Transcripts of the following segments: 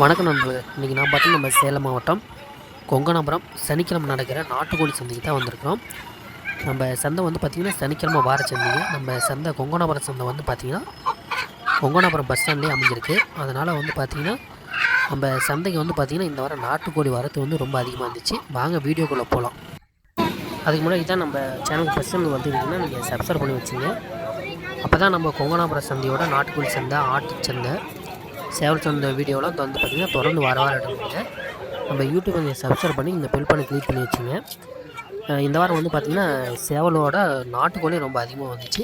வணக்கம் நண்பர்களே. இன்றைக்கி நான் பார்த்தீங்கன்னா நம்ம சேலம் மாவட்டம் கொங்கனாபுரம் சனிக்கிழமை நடக்கிற நாட்டுக்கோழி சந்தைக்கு தான் வந்திருக்கிறோம். நம்ம சந்தை வந்து பார்த்திங்கன்னா சனிக்கிழமை வார சந்தைங்க நம்ம சந்தை கொங்கனாபுரம் சந்தை வந்து பார்த்திங்கன்னா கொங்கனாபுரம் பஸ் ஸ்டாண்ட்லேயே அமைஞ்சிருக்கு. அதனால் வந்து பார்த்திங்கன்னா நம்ம சந்தைக்கு வந்து பார்த்திங்கன்னா இந்த வாரம் நாட்டுக்கோழி வரத்து வந்து ரொம்ப அதிகமாக இருந்துச்சு. வாங்க வீடியோக்குள்ளே போகலாம் அதுக்கு முன்னாடி தான் நம்ம சேனலுக்கு ஃபஸ்ட் டைம் வந்துருக்கீங்கன்னா நீங்கள் சப்ஸ்கிரைப் பண்ணி வச்சுங்க. அப்போ தான் நம்ம கொங்கனாபுரம் சந்தையோட நாட்டுக்கோழி சந்தை ஆட்டு சந்தை சேவல் சந்தை வீடியோலாம் வந்து பார்த்திங்கன்னா தொடர்ந்து வர வாரம் எடுங்க நம்ம யூடியூப் கொஞ்சம் சப்ஸ்கிரைப் பண்ணி இந்த பெல் பண்ணி கிளிக் பண்ணி வச்சுங்க. இந்த வாரம் வந்து பார்த்திங்கன்னா சேவலோட நாட்டுக்கோழி ரொம்ப அதிகமாக வந்துச்சு.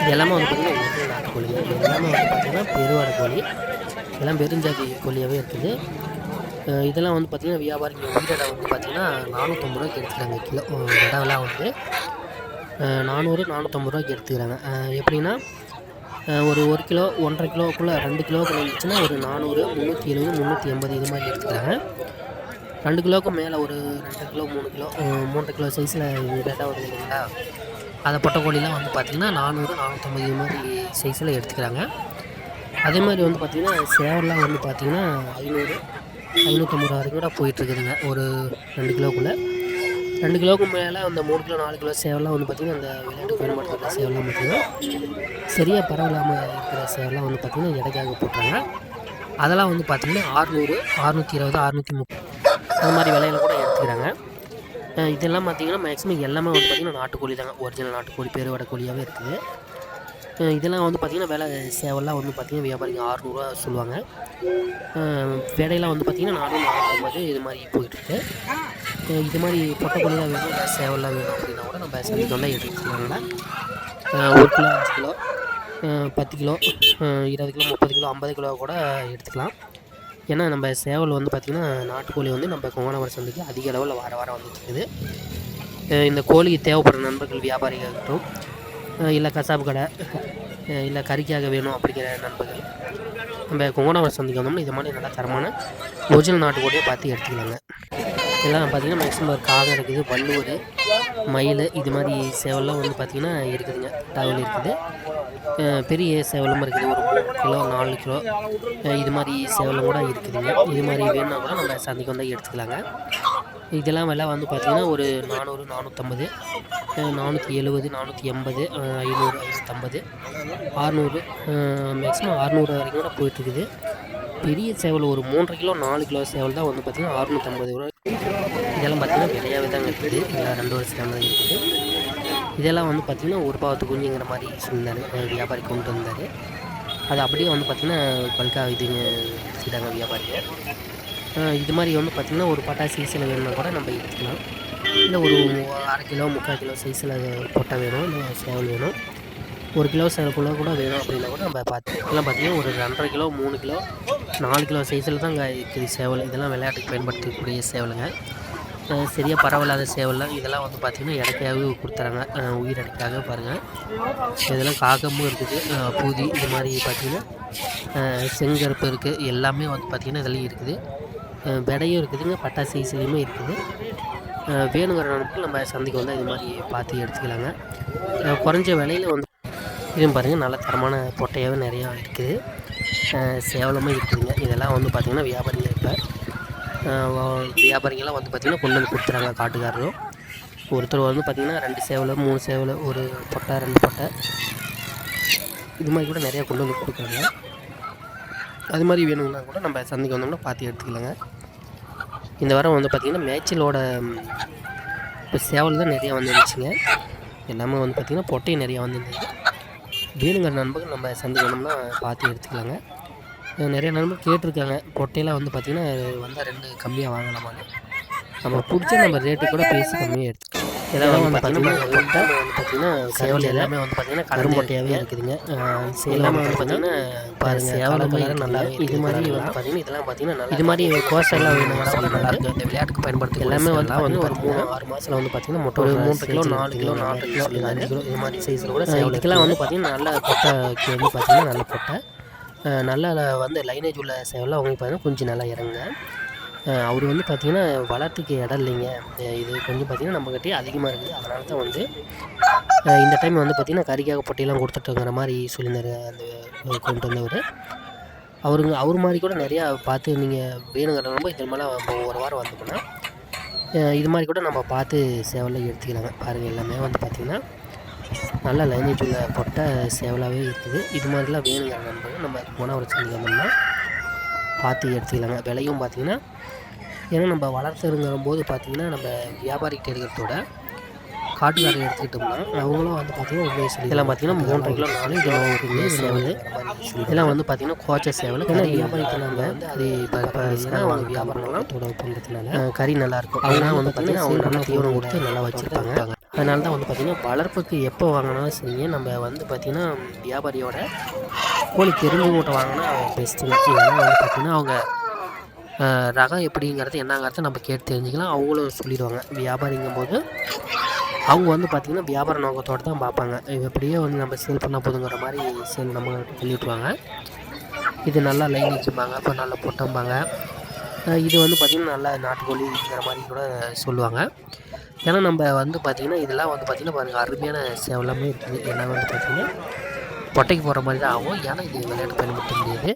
இது எல்லாமே வந்து பார்த்திங்கன்னா நாட்டுக்கோழி. இது எல்லாமே வந்து பார்த்திங்கன்னா பெருவாடு கோழி. எல்லாம் பெருஞ்சாதி கோழியாகவே இருக்குது. இதெல்லாம் வந்து பார்த்திங்கன்னா வியாபாரிங்க இடம் வந்து பார்த்திங்கன்னா நானூற்றம்பது ரூபாய்க்கு எடுத்துக்கிறாங்க கிலோ இடம்லாம் வந்து. நானூறு நானூற்றம்பது ரூபாய்க்கு எடுத்துக்கிறாங்க. எப்படின்னா ஒரு ஒரு கிலோ ஒன்றரை கிலோக்குள்ளே ரெண்டு கிலோக்குள்ளே இருந்துச்சுன்னா ஒரு நானூறு முந்நூற்றி எழுபது முந்நூற்றி எண்பது இது மாதிரி எடுத்துக்கிறாங்க ரெண்டு கிலோவுக்கு மேலே ஒரு ரெண்டு கிலோ மூணு கிலோ மூன்றரை கிலோ சைஸில் ரெண்டாக வருது இல்லைங்களா? அதை பொட்டை கோழிலாம் வந்து பார்த்திங்கன்னா நானூறு நானூற்றம்பது இது மாதிரி சைஸில் எடுத்துக்கிறாங்க. அதே மாதிரி வந்து பார்த்திங்கன்னா சேவல்லாம் வந்து பார்த்திங்கன்னா ஐநூறு ஐநூற்றம்பது ரூபா வரைக்கும் கூட போயிட்டுருக்குதுங்க ஒரு ரெண்டு கிலோக்குள்ளே. ரெண்டு கிலோவுக்கு மேலே அந்த மூணு கிலோ நாலு கிலோ சேவலாம் வந்து பார்த்திங்கன்னா அந்த விளையாட்டு பயன்படுத்துகிற சேவலாம் பார்த்திங்கன்னா சரியாக பரவலாமல் இருக்கிற சேவலாம் வந்து பார்த்திங்கன்னா இடைக்காக போட்டுறாங்க. அதெல்லாம் வந்து பார்த்திங்கன்னா ஆறுநூறு அறுநூற்றி இருபது அறுநூற்றி முப்பது அந்த மாதிரி விலையில கூட எடுத்துக்கிறாங்க. இதெல்லாம் பார்த்திங்கன்னா மேக்ஸிமம் எல்லாமே வந்து பார்த்திங்கன்னா நாட்டுக்கோழி தாங்க. ஒரிஜினல் நாட்டுக்கோழி பேருவடை கோழியாகவே இருக்குது. இதெல்லாம் வந்து பார்த்திங்கன்னா விலை சேவல்லாம் வந்து பார்த்திங்கன்னா வியாபாரிங்க ஆறுநூறுவா சொல்லுவாங்க. அஹ் விடையெல்லாம் வந்து பார்த்திங்கன்னா நானூறு நானூற்றம்பது இது மாதிரி போயிட்டுருக்கு இது மாதிரி பொட்டை தான் வேணும். இல்லை சேவல்லாம் வேணும் அப்படின்னா கூட நம்ம சந்தைக்கு வந்தால் எடுத்துக்கலாங்களா ஒரு கிலோ அஞ்சு கிலோ பத்து கிலோ இருபது கிலோ முப்பது கிலோ ஐம்பது கிலோ கூட எடுத்துக்கலாம். ஏன்னா நம்ம சேவல் வந்து பார்த்திங்கன்னா நாட்டுக்கோழி வந்து நம்ம கொங்கனாவரம் சந்தைக்கு அதிக அளவில் வார வாரம் வந்துட்டுருக்குது இந்த கோழிக்கு தேவைப்படுற நண்பர்கள் வியாபாரிகள் இருக்கட்டும் இல்லை கசாப்பு கடை இல்லை கறிக்காக வேணும் அப்படிங்கிற நண்பர்கள் நம்ம கொங்கனாவரம் சந்தைக்கு வந்தோம்னா இது மாதிரி நல்லா தரமான ஒரிஜினல் நாட்டுக்கோழியை பார்த்து எடுத்துக்கலாங்க. இதெல்லாம் பார்த்திங்கன்னா மேக்ஸிமம் காகம் இருக்குது வள்ளுவர் மயில் இது மாதிரி சேவல்லாம் வந்து பார்த்திங்கன்னா இருக்குதுங்க. தகவல் இருக்குது. பெரிய சேவலும் இருக்குது. ஒரு மூணு கிலோ நாலு கிலோ இது மாதிரி சேவலும் கூட இருக்குதுங்க. இது மாதிரி வேணும்னா கூட நம்ம சந்தைக்கு வந்தால் எடுத்துக்கலாங்க. இதெல்லாம் விலை வந்து பார்த்திங்கன்னா ஒரு நானூறு நானூற்றம்பது நானூற்றி எழுபது நானூற்றி எண்பது ஐநூறு ஐநூற்றம்பது ஆறுநூறு மேக்ஸிமம் ஆறுநூறு வரைக்கும் கூட போயிட்டுருக்குது. பெரிய சேவல் ஒரு மூன்றரை கிலோ நாலு கிலோ சேவல் தான் வந்து பார்த்திங்கன்னா அறுநூற்றம்பது ரூபா இதெல்லாம் பார்த்திங்கன்னா விலையாகவே தாங்க இருக்குது. இதெல்லாம் ரெண்டு வருஷம் தான் இருக்குது. இதெல்லாம் வந்து பார்த்திங்கன்னா ஒரு பாவத்து குஞ்சுங்கிற மாதிரி சொன்னார். வியாபாரி கொண்டு வந்தார். அது அப்படியே வந்து பார்த்திங்கன்னா பல்காக இதுங்க செய்தாங்க வியாபாரிங்க இது மாதிரி வந்து பார்த்திங்கன்னா ஒரு பட்டா சைஸில் வேணும்னா கூட நம்ம எடுத்துக்கலாம். இல்லை ஒரு அரை கிலோ முக்கால் கிலோ சைஸில் பொட்டை வேணும். இல்லை சேவல் வேணும். ஒரு கிலோ சேவல் கூட வேணும் அப்படின்னா கூட நம்ம பார்த்து இதெல்லாம் பார்த்திங்கன்னா ஒரு ரெண்டரை கிலோ மூணு கிலோ நாலு கிலோ சைஸில் தான் இருக்குது சேவல். இதெல்லாம் விளையாட்டுக்கு பயன்படுத்தக்கூடிய சேவலுங்க. சரியாக பரவலாத சேவல்லாம் இதெல்லாம் வந்து பார்த்திங்கன்னா இடக்கையாகவே கொடுத்துறாங்க. உயிர் இடைக்காக பாருங்கள் இதெல்லாம் காகமும் இருக்குது. பூதி இது மாதிரி பார்த்திங்கன்னா செங்கருப்பு இருக்குது எல்லாமே வந்து பார்த்திங்கன்னா இதெல்லாம் இருக்குது. விடையும் இருக்குதுங்க. பட்டா சைஸ்லேயுமே இருக்குது. வேணுங்கிற நமக்கு நம்ம சந்தைக்கு வந்தால் இது மாதிரி பார்த்து எடுத்துக்கலாங்க. குறைஞ்ச விலையில் வந்து இதுவும் பாருங்கள் நல்ல தரமான பொட்டையாகவே நிறையா இருக்குது. சேவலமாக இருக்குதுங்க இதெல்லாம் வந்து பார்த்திங்கன்னா வியாபாரிங்க இப்போ வியாபாரிங்கெல்லாம் வந்து பார்த்திங்கன்னா கொண்டு வந்து கொடுத்துறாங்க காட்டுக்காரரும். ஒருத்தர் வந்து பார்த்திங்கன்னா ரெண்டு சேவலை மூணு சேவலை ஒரு பொட்டை ரெண்டு பொட்டை. இது மாதிரி கூட நிறையா கொண்டு வந்து கொடுக்குறாங்க. அது மாதிரி வேணும்னா கூட நம்ம சந்தைக்கு வந்தோம்னா பார்த்து எடுத்துக்கலாங்க. இந்த வாரம் வந்து பார்த்திங்கன்னா மேய்ச்சலோட இப்போ சேவல் தான் நிறையா வந்துருந்துச்சுங்க. எல்லாமே வந்து பார்த்திங்கன்னா பொட்டையும் நிறையா வந்துருந்துச்சு வேணுங்கிற நண்பர்கள். நம்ம சந்தைக்கு பார்த்து எடுத்துக்கலாங்க. நிறைய நண்பர்கள் கேட்டிருக்காங்க. பொட்டையெல்லாம் வந்து பார்த்திங்கன்னா வந்தால் ரெண்டு கம்மியாக வாங்கலாமா நம்ம பிடிச்ச நம்ம ரேட்டு கூட பேசி கம்மியாக எடுத்துக்கலாம். இதெல்லாம் வந்து பார்த்திங்கன்னா பார்த்திங்கன்னா சேவல் எல்லாமே வந்து பார்த்திங்கன்னா கரும்பொட்டையாகவே இருக்குதுங்க. எல்லாமே வந்து பார்த்திங்கன்னா பாருங்க சேவல் கலர் நல்லா இது மாதிரி வந்து பார்த்திங்கன்னா இதெல்லாம் பார்த்திங்கன்னா நல்லா இது மாதிரி கோஷெல்லாம் வேணும் நல்லா இருக்கு. இந்த விளையாட்டுக்கு பயன்படுத்தி எல்லாமே வந்து வந்து ஒரு மூணு ஆறு மாதத்தில் வந்து பார்த்திங்கன்னா மொட்டை ஒரு மூன்று கிலோ நாலு கிலோ நாலு கிலோ அஞ்சு கிலோ இது மாதிரி சைஸில் கூட சேவல் இதுக்கெல்லாம் வந்து பார்த்திங்கன்னா நல்ல பொட்டைக்கு வந்து பார்த்திங்கன்னா நல்ல பொட்டை அஹ் நல்லா வந்து லைனேஜ் உள்ள சேவலாம் அவங்க பார்த்தீங்கன்னா கொஞ்சம் நல்லா இறங்குங்க. அவர் வந்து பார்த்திங்கன்னா வளர்த்துக்கு இடம் இல்லைங்க. இது கொஞ்சம் பார்த்திங்கன்னா நம்மக்கிட்டே அதிகமாக இருக்குது அதனால தான் வந்து இந்த டைம் வந்து பார்த்திங்கன்னா கறிக்காக பொட்டியெல்லாம் கொடுத்துட்டுங்கிற மாதிரி சொல்லியிருந்தாரு அந்த கொண்டு வந்தவர். அவருங்க அவர் மாதிரி கூட நிறையா பார்த்து நீங்கள் வேணுங்கிறவங்க இது மாதிரிலாம் ஒரு வாரம் வந்துக்கணும் இது மாதிரி கூட நம்ம பார்த்து சேவலில் எடுத்துக்கலாங்க. பாருங்கள் எல்லாமே வந்து பார்த்திங்கன்னா நல்ல லைனேஜ் உள்ள பொட்டை சேவலாகவே இருக்குது. இது மாதிரிலாம் வேணுங்கிற நண்பர்கள் நம்ம குணவர சந்தைக்கு வந்தோம்னா பார்த்து எடுத்துக்கலாங்க. விலையும் பார்த்திங்கன்னா ஏன்னா நம்ம வளர்த்துருங்கிற போது பார்த்திங்கன்னா நம்ம வியாபாரிகிட்ட எடுக்கிறதோட காட்டுக்காரர் எடுத்துக்கிட்டோம்னா அவங்களும் வந்து பார்த்திங்கன்னா உண்மையை சொல்லி இதெல்லாம் பார்த்திங்கன்னா மூன்றரை கிலோ நாலு கிலோ இருக்குது சேவல் இதெல்லாம் வந்து பார்த்திங்கன்னா கோச்ச சேவல். ஏன்னா வியாபாரிக்கு நம்ம வந்து அது பார்த்தீங்கன்னா அவங்க வியாபாரம்லாம் தொட பண்ணுறதுனால கறி நல்லாயிருக்கும் அவங்க வந்து பார்த்திங்கன்னா அவங்க நல்லா தீவனம் கொடுத்து நல்லா வச்சுருப்பாங்க. அதனால தான் வந்து பார்த்திங்கன்னா வளர்ப்புக்கு எப்போ வாங்கினாலும் சரிங்க. நம்ம வந்து பார்த்திங்கன்னா வியாபாரியோட கோழி தெரிஞ்சு மூட்டை வாங்கினா பெஸ்ட்டு ஏன்னா வந்து பார்த்திங்கன்னா அவங்க ரகம் எப்படிங்கிறது என்னங்கிறத நம்ம கேட்டு தெரிஞ்சுக்கலாம். அவங்களும் சொல்லிடுவாங்க. வியாபாரிங்கும் போது அவங்க வந்து பார்த்திங்கன்னா வியாபார நோக்கத்தோடு தான் பார்ப்பாங்க. எப்படியே வந்து நம்ம சேல் பண்ணால் போதுங்கிற மாதிரி சேல் நம்ம சொல்லி விட்ருவாங்க இது நல்லா லைன் வச்சுப்பாங்க அப்போ நல்லா பொட்டம்பாங்க. இது வந்து பார்த்திங்கன்னா நல்லா நாட்டுக்கோழிங்கிற மாதிரி கூட சொல்லுவாங்க. ஏன்னா நம்ம வந்து பார்த்திங்கன்னா இதெல்லாம் வந்து பார்த்திங்கன்னா பாருங்கள் அருமையான சேவலாமே இருக்குது. எல்லாம் வந்து பார்த்திங்கன்னா பொட்டைக்கு போகிற மாதிரி தான் ஆகும். ஏன்னா இது விளையாட்டு பயன்படுத்த முடியாது